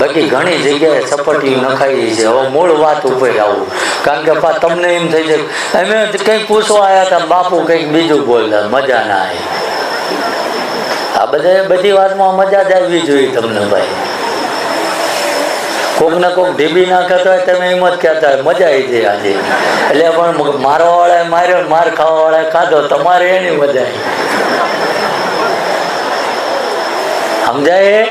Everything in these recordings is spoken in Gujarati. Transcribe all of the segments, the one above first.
બાકી ઘણી જગ્યાએ સપટી નખાઈ છે. હવે મૂળ વાત ઉપર આવું. કારણ કે પા તમને એમ થઈ જાય અમે કંઈક પૂછવા આવ્યા હતા બાપુ કંઈક બીજું બોલતા મજા ના આવી. આ બધા બધી વાતમાં મજા જ આવવી જોઈએ તમને ભાઈ. કોક ને કોક ઢીબી નાખતા હોય તમે એમ જ કહેતા હોય મજા આવી જાય આજે. એટલે પણ મારવા વાળાએ માર્યો માર ખાવા વાળાએ ખાધો તમારે એની મજા આવી સમજાય?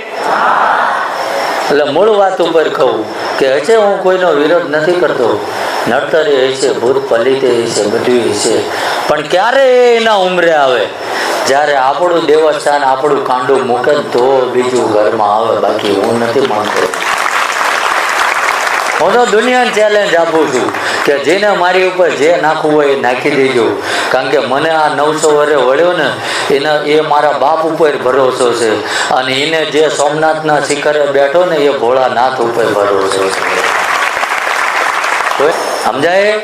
એટલે મૂળ વાત ઉપર કહું કે હશે હું કોઈનો વિરોધ નથી કરતો. નડતરે હશે ભૂત પલિતે હશે બધું હશે પણ ક્યારે એના ઉમરે આવે? જ્યારે આપણું દેવસ્થાન આપણું કાંડું મૂકે તો બીજું ઘરમાં આવે, બાકી હું નથી માનતો. હું તો દુનિયાને ચેલેન્જ આપું છું કે જેને મારી ઉપર જે નાખવું હોય એ નાખી દેજો. કારણ કે મને આ નવસો વર્ષે વળ્યો ને, એને એ મારા બાપ ઉપર ભરોસો છે. અને એને જે સોમનાથના શિખરે બેઠો ને એ ભોળાનાથ ઉપર ભરોસો છે. સમજાય?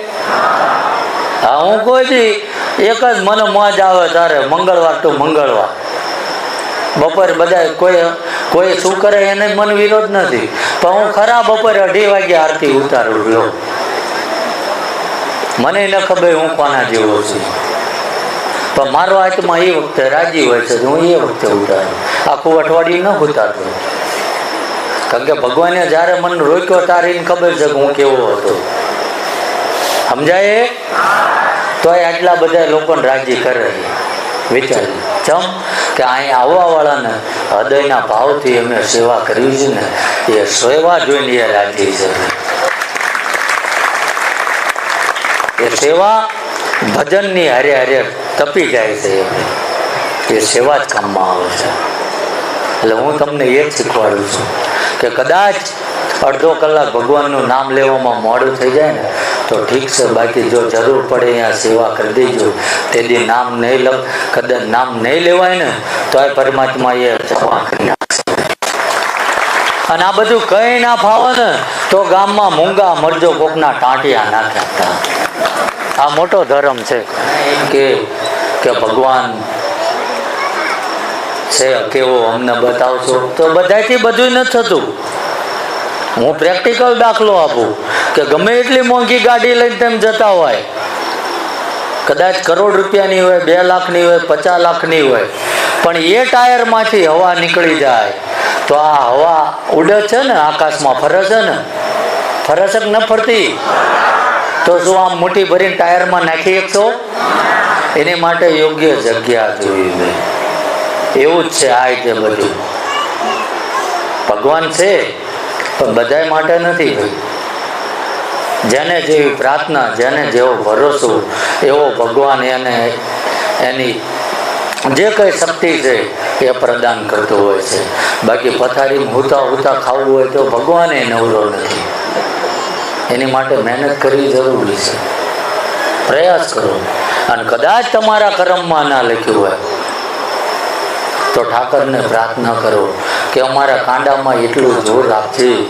હા, હું કોઈ દી એક જ મને મોજ આવે તારે મંગળવાર તો મંગળવાર. બપોર બધા કોઈ કોઈ શું કરે એને મન વિરોધ નથી. પણ હું ખરા બપોરે અઢી વાગે આરતી ઉતારું લો મને ન ખબર હું કોના જેવો છું. પણ મારો આત્મા એ વખતે રાજી હોય છે હું એ વખતે ઉતારું. આખું અઠવાડિયું ન ઉતારતો. કારણ કે ભગવાને જ્યારે મન રોક્યો ત્યારે ખબર છે કે હું કેવો હતો. સમજાય? તોય આટલા બધા લોકોને રાજી કરે વિચાર. ચમ? કે અહીં આવવાવાળાને હૃદયના ભાવથી અમે સેવા કરવી છે ને, એ સેવા જોઈને એ રાજી છે. એ સેવા ભજનની હારે હારે તપી જાય છે એ સેવા જ કામમાં આવે છે. એટલે હું તમને એ જ શીખવાડું છું કે કદાચ અડધો કલાક ભગવાનનું નામ લેવામાં મોડું થઈ જાય ને તો ઠીક છે, બાકી જો જરૂર પડે અહીંયા સેવા કરી દેજો. તે નામ નહીં લખ કદાચ નામ નહીં લેવાય ને, તો આ પરમાત્મા એ જમા કરી અને આ બધું કઈ ના ફાવે ને, તો ગામમાં મૂંગા મરજો કોકના ટાંટિયા નાખ્યા આ મોટો ધર્મ છે. કે કે ભગવાન છે, કેવો અમને બતાવશો? તો બધાથી બધું નથી થતું. હું પ્રેક્ટિકલ દાખલો આપું. કે ગમે એટલી મોંઘી ગાડી લઈને તેમ જતા હોય, કદાચ કરોડ રૂપિયાની હોય, બે લાખની હોય, પચાસ લાખની હોય, પણ એ ટાયરમાંથી હવા નીકળી જાય, તો આ હવા ઉડે છે ને, આકાશમાં ફરે છે ને, ફરે છે ન ફરતી? તો શું આમ મોટી ભરીને ટાયરમાં નાખી શકશો? એની માટે યોગ્ય જગ્યા જોઈએ એવું જ છે આ રીતે બધું. ભગવાન છે, પણ બધાય માટે નથી ભાઈ. જેને જેવી પ્રાર્થના, જેને જેવો ભરોસો, એવો ભગવાન એને એની જે કઈ શક્તિ છે એ પ્રદાન કરતો હોય છે. બાકી પથારીમાં હુતા હુતા ખાવું હોય તો ભગવાને નવરો નથી. એની માટે મહેનત કરવી જરૂરી છે. પ્રયાસ કરો. અને કદાચ તમારા કર્મમાં ના લખ્યું હોય, તો ઠાકરને પ્રાર્થના કરો કે અમારા કાંડામાં એટલું જોર આપજે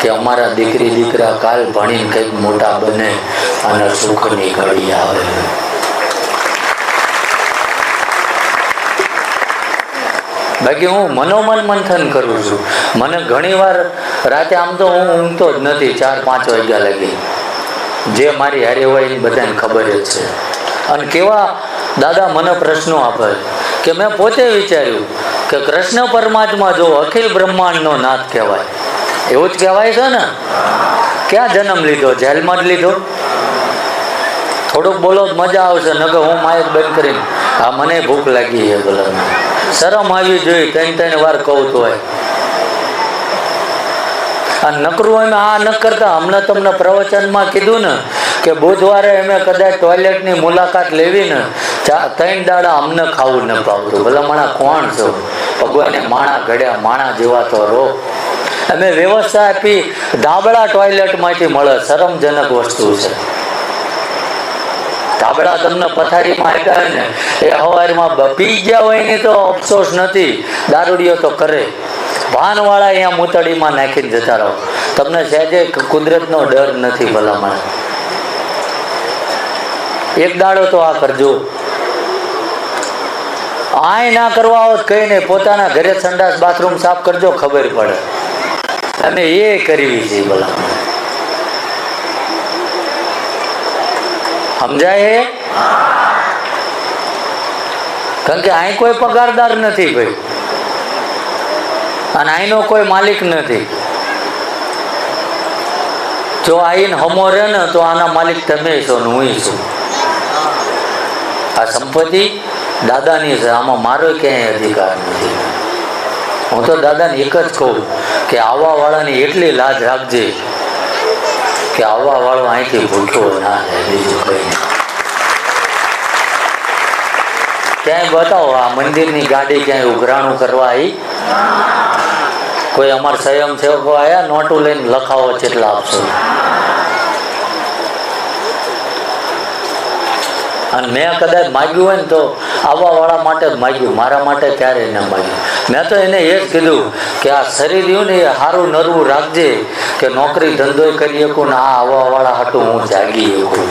કે અમારા દીકરી, દીકરા કાલ ભણીને કંઈક મોટા બને અને સુખની ઘડી આવે. બાકી હું મનોમન મંથન કરું છું. મને ઘણીવાર રાતે આમ તો હું ઊંઘતો જ નથી, ચાર, પાંચ વાગ્યા લગી. જે મારી હારે હોય એ બધાને ખબર જ છે. અને કેવા દાદા મને પ્રશ્નો આપે કે મેં પોતે વિચાર્યું કે કૃષ્ણ પરમાત્મા જો અખિલ બ્રહ્માંડનો નાથ કહેવાય. એવું જ કહેવાય છે ને. ક્યાં જન્મ લીધો? જેલમાં જ લીધો? થોડુંક બોલો, મજા આવશે નકર હું માયક બંધ કરીને. હા મને ભૂખ લાગી છે શરમ આવી જોઈએ ત્રણ ત્રણ વાર કહું તો આ નકરું અમે આ ન કરતા. હમણાં તમને પ્રવચનમાં કીધું ને કે બુધવારે અમે કદાચ ટોયલેટની મુલાકાત લેવી ને ત્રણ દાડા અમને ખાવું ન પાવતું ભલે માણા કોણ છો? ભગવાને માણા ઘડ્યા, માણા જેવા તો રો અમે વ્યવસ્થા આપી ધાબળા ટોયલેટમાંથી મળે, શરમજનક વસ્તુ છે. ડર નથી ભલામણ. એક દાડો તો આ કરજો. આય ના કરવા હોત કઈ નહીં પોતાના ઘરે સંડાસ બાથરૂમ સાફ કરજો, ખબર પડે. અમે એ કરવી છે ભલામણ સમજાય હે? કારણ કે અહીં કોઈ પગારદાર નથી ભાઈ. અને અહીંનો કોઈ માલિક નથી. જો આઈને હમો રહે ને તો આના માલિક તમે છો ને હું છું. આ સંપત્તિ દાદાની છે. આમાં મારો ક્યાંય અધિકાર નથી. હું તો દાદાને એક જ કહું. કે આવવાવાળાની એટલી લાજ રાખજે કે આવવાવાળો અહીંથી ભૂલતો ના ક્યાંય બતાવો, આ મંદિરની ગાડી ક્યાંય ઉઘરાણું કરવા આવી કોઈ અમારા સ્વયં સેવકો આવ્યા નોટું લઈને લખાવો કેટલા આપશો. અને મેં કદાચ માગ્યું હોય ને તો આવવાવાળા માટે જ માગ્યું, મારા માટે ક્યારેય ન માગ્યું. મેં તો એને એ જ કીધું કે આ શરીર રહ્યું ને સારું નરવું રાખજે કે નોકરી ધંધો કરી શકું ને આ આવવાવાળા હાટું હું જાગી શકું.